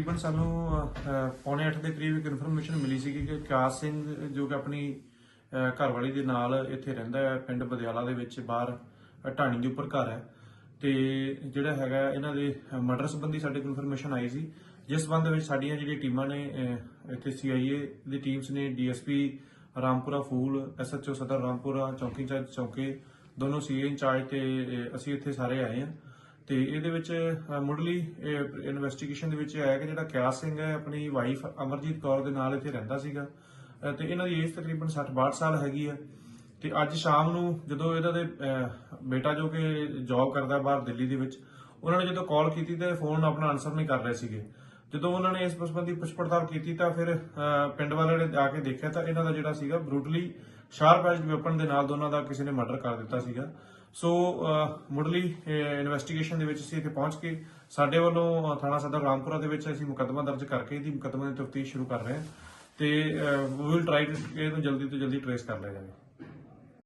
ਤਕਰੀਬਨ ਸਾਨੂੰ ਪੌਣੇ 8 ਦੇ ਕਰੀਬ ਇੱਕ ਇਨਫੋਰਮੇਸ਼ਨ ਮਿਲੀ ਸੀ ਕਿ ਕਾਸ ਸਿੰਘ ਜੋ ਕਿ ਆਪਣੀ ਘਰਵਾਲੀ ਦੇ ਨਾਲ ਇੱਥੇ ਰਹਿੰਦਾ ਹੈ ਪਿੰਡ ਬਦਿਆਲਾ ਦੇ ਵਿੱਚ ਬਾਹਰ ਢਾਣੀ ਦੇ ਉੱਪਰ ਘਰ ਹੈ। ਤੇ ਜਿਹੜਾ ਹੈਗਾ ਇਹਨਾਂ ਦੇ ਮਰਡਰ ਸੰਬੰਧੀ ਸਾਡੇ ਕੋਲ ਇਨਫੋਰਮੇਸ਼ਨ ਆਈ ਸੀ। ਜਿਸ ਸੰਬੰਧ ਵਿੱਚ ਸਾਡੀਆਂ ਜਿਹੜੀਆਂ ਟੀਮਾਂ ਨੇ ਅਹ, ਇੱਥੇ ਸੀਆਈਏ ਦੀ ਟੀਮਸ ਨੇ ਡੀਐਸਪੀ ਰਾਮਪੁਰਾ ਫੂਲ ਐਸਐਚਓ ਸਦਰ ਰਾਮਪੁਰਾ ਚੌਕੀ ਇੰਚਾਰਜ ਚੌਕੇ ਦੋਨੋਂ ਸੀਏ ਇੰਚਾਰਜ ਤੇ ਅਸੀਂ ਇੱਥੇ ਸਾਰੇ ਆਏ ਹਾਂ। ਤੇ ਇਹਦੇ ਵਿੱਚ ਮੁੱਢਲੀ ਇਨਵੈਸਟੀਗੇਸ਼ਨ ਦੇ ਵਿੱਚ ਇਹ ਆਇਆ ਕਿ ਜਿਹੜਾ ਕਿਆਸ ਸਿੰਘ ਹੈ ਆਪਣੀ ਵਾਈਫ ਅਮਰਜੀਤ ਕੌਰ ਦੇ ਨਾਲ ਇੱਥੇ ਰਹਿੰਦਾ ਸੀਗਾ। ਅਹ, ਤੇ ਇਹਨਾਂ ਦੀ ਏਜ ਤਕਰੀਬਨ 60-62 ਸਾਲ ਹੈਗੀ ਹੈ। ਤੇ ਅੱਜ ਸ਼ਾਮ ਨੂੰ ਜਦੋਂ ਇਹਨਾਂ ਦੇ ਬੇਟਾ ਜੋ ਕਿ ਜੌਬ ਕਰਦਾ ਬਾਹਰ ਦਿੱਲੀ ਦੇ ਵਿੱਚ ਉਹਨਾਂ ਨੇ ਜਦੋਂ ਕਾਲ ਕੀਤੀ ਤੇ ਫੋਨ ਆਪਣਾ ਆਨਸਰ ਨਹੀਂ ਕਰ ਰਹੇ ਸੀਗੇ। ਜਦੋਂ ਉਹਨਾਂ ਨੇ ਇਸ ਸੰਬੰਧੀ ਪੁੱਛ ਪੜਤਾਲ ਕੀਤੀ ਤਾਂ ਫਿਰ ਪਿੰਡ ਵਾਲਿਆਂ ਨੇ ਆ ਕੇ ਦੇਖਿਆ ਤਾਂ ਇਹਨਾਂ ਦਾ ਜਿਹੜਾ ਸੀਗਾ ਬਰੂਟਲੀ ਸ਼ਾਰਪ ਐਜ ਵੈਪਨ ਦੇ ਨਾਲ ਦੋਨਾਂ ਦਾ ਕਿਸੇ ਨੇ ਮਰਡਰ ਕਰ ਦਿੱਤਾ ਸੀਗਾ। ਸੋ ਮੁੱਢਲੀ ਇਨਵੈਸਟੀਗੇਸ਼ਨ ਦੇ ਵਿੱਚ ਅਸੀਂ ਇੱਥੇ ਪਹੁੰਚ ਕੇ ਸਾਡੇ ਵੱਲੋਂ ਥਾਣਾ ਸਦਰ ਰਾਮਪੁਰਾ ਦੇ ਵਿੱਚ ਅਸੀਂ ਮੁਕੱਦਮਾ ਦਰਜ ਕਰਕੇ ਇਹਦੀ ਮੁਕੱਦਮੇ ਦੀ ਤਫਤੀਸ਼ ਸ਼ੁਰੂ ਕਰ ਰਹੇ ਹਾਂ ਤੇ ਵੀ ਵਿਲ ਟਰਾਈ ਇਹਨੂੰ ਜਲਦੀ ਤੋਂ ਜਲਦੀ ਟ੍ਰੇਸ ਕਰ ਲਿਆ ਜਾਵੇ।